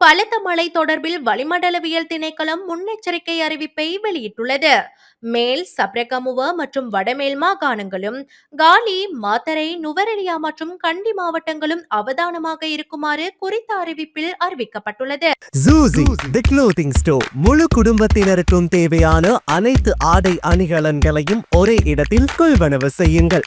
பலத்த மழை தொடர்பில் வளிமண்டலவியல் திணைக்களம் முன்னெச்சரிக்கை அறிவிப்பை வெளியிட்டுள்ளது. மேல் சப்ரகமுவ மற்றும் வடமேல் மாகாணங்களும் காலி மாத்தரை நுவரெலியா மற்றும் கண்டி மாவட்டங்களும் அவதானமாக இருக்குமாறு குறித்த அறிவிப்பில் அறிவிக்கப்பட்டுள்ளது. ஜூசி தி க்ளோதிங் ஸ்டோர் முழு குடும்பத்தினருக்கும் தேவையான அனைத்து ஆடை அணிகலன்களையும் ஒரே இடத்தில் கொள்வனவு செய்யுங்கள்.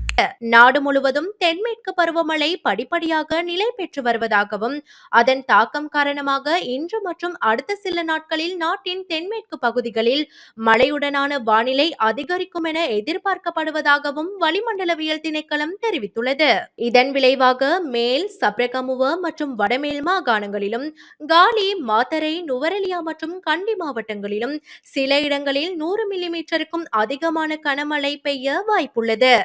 நாடு முழுவதும் தென்மேற்கு பருவமழை படிப்படியாக நிலை பெற்று வருவதாகவும் அதன் தாக்கம் காரணமாக இன்று மற்றும் அடுத்த சில நாட்களில் நாட்டின் தென்மேற்கு பகுதிகளில் மழையுடனான வானிலை அதிகரிக்கும் என எதிர்பார்க்கப்படுவதாகவும் வளிமண்டலவியல் திணைக்களம் தெரிவித்துள்ளது. இதன் விளைவாக மேல் சப்ரகமுவ மற்றும் வடமேல் மாகாணங்களிலும் காலி மாத்தரை நுவரெலியா மற்றும் கண்டி மாவட்டங்களிலும் சில இடங்களில் நூறு மில்லிமீட்டருக்கும் அதிகமான கனமழை பெய்ய வாய்ப்புள்ளது.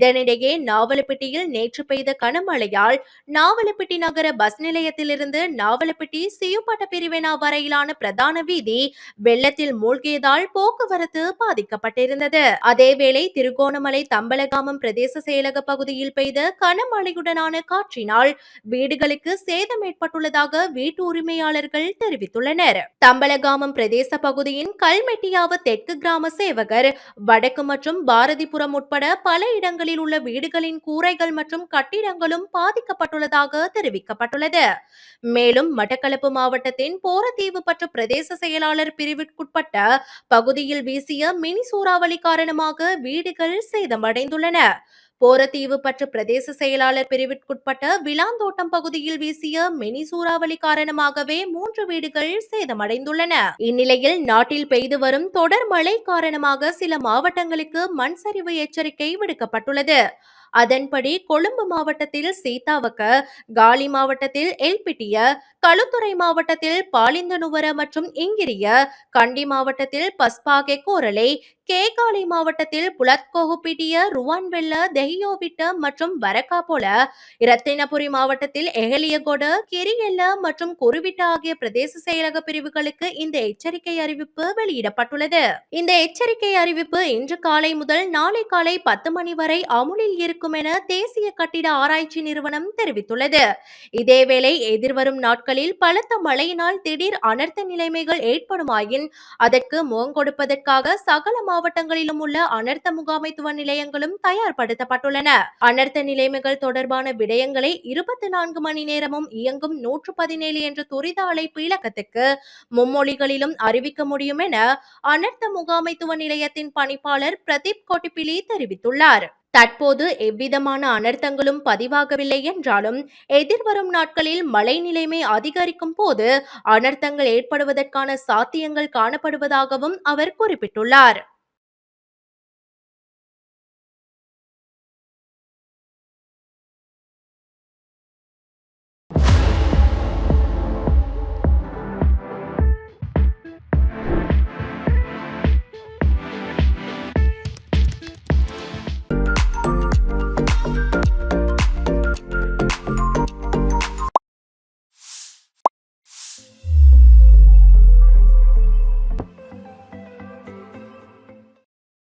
இதனிடையே நாவலப்பட்டியில் நேற்று பெய்த கனமழையால் நாவலப்பட்டி நகர பஸ் நிலையத்திலிருந்து நாவலப்பட்டி சியுப்பாட்ட பிரிவினா வரையிலான பிரதான வீதி வெள்ளத்தில் மூழ்கியதால் போக்குவரத்து பாதிக்கப்பட்டிருந்தது. அதேவேளை திருகோணமலை தம்பலகாமம் பிரதேச செயலக பகுதியில் பெய்த கனமழையுடனான காற்றினால் வீடுகளுக்கு சேதம் ஏற்பட்டுள்ளதாக வீட்டு உரிமையாளர்கள் தெரிவித்துள்ளனர். தம்பலகாமம் பிரதேச பகுதியின் கல்மெட்டியாவு தெற்கு கிராம சேவகர் வடக்கு மற்றும் பாரதிபுரம் உட்பட பல இடங்களில் உள்ள வீடுகளின் கூரைகள் மற்றும் கட்டிடங்களும் பாதிக்கப்பட்டுள்ளதாக தெரிவிக்கப்பட்டுள்ளது. மேலும் மட்டக்களப்பு மாவட்டத்தின் போரத்தீவு பற்று பிரதேச செயலாளர் பிரிவிற்குட்பட்ட பகுதியில் வீசிய மினி சூறாவளி காரணமாக வீடுகள் சேதமடைந்துள்ளன. போரத்தீவு பற்று பிரதேச செயலாளர் பிரிவிற்குட்பட்ட விலாந்தோட்டம் பகுதியில் வீசிய மினி சூறாவளி காரணமாகவே மூன்று வீடுகள் சேதமடைந்துள்ளன. இந்நிலையில் நாட்டில் பெய்து வரும் தொடர் மழை காரணமாக சில மாவட்டங்களுக்கு மண் சரிவு எச்சரிக்கை விடுக்கப்பட்டுள்ளது. அதன்படி கொழும்பு மாவட்டத்தில் சீதாவக்க காலி மாவட்டத்தில் எல்பிட்டிய களுத்துறை மாவட்டத்தில் பாலிந்தனுவர மற்றும் இங்கிரிய கண்டி மாவட்டத்தில் பஸ்பாகே கோரலை கேகாலை மாவட்டத்தில் புலத்கோகுப்பிட்டிய ருவான்வெல்ல தெஹியோவிட்ட மற்றும் வரக்கா போல இரத்தினபுரி மாவட்டத்தில் எகலியகொட கிரியெல்ல மற்றும் குருவிட்ட ஆகிய பிரதேச செயலக பிரிவுகளுக்கு இந்த எச்சரிக்கை அறிவிப்பு வெளியிடப்பட்டுள்ளது. இந்த எச்சரிக்கை அறிவிப்பு இன்று காலை முதல் நாளை காலை பத்து மணி வரை அமுலில் இருக்கும். என தேசிய கட்டிட ஆராய்ச்சி நிறுவனம் தெரிவித்துள்ளது. இதேவேளை எதிர்வரும் நாட்களில் பலத்த மழையினால் திடீர் அனர்த்த நிலைமைகள் ஏற்படுமாயின் அதற்கு முகம் கொடுப்பதற்காக சகல மாவட்டங்களிலும் உள்ள அனர்த்த முகாமைத்துவ நிலையங்களும் தயார்படுத்தப்பட்டுள்ளன. அனர்த்த நிலைமைகள் தொடர்பான விடயங்களை இருபத்தி நான்கு மணி நேரமும் இயங்கும் நூற்று பதினேழு என்ற துரித அழைப்பு இலக்கத்துக்கு மும்மொழிகளிலும் அறிவிக்க முடியும் என அனர்த்த முகாமைத்துவ நிலையத்தின் பணிப்பாளர் பிரதீப் கோட்டிப்பிலி தெரிவித்துள்ளார். தற்போது எவ்விதமான அனர்த்தங்களும் பதிவாகவில்லை என்றாலும் எதிர்வரும் நாட்களில் மழை நிலைமை அதிகரிக்கும் போது அனர்த்தங்கள் ஏற்படுவதற்கான சாத்தியங்கள் காணப்படுவதாகவும் அவர் குறிப்பிட்டுள்ளார்.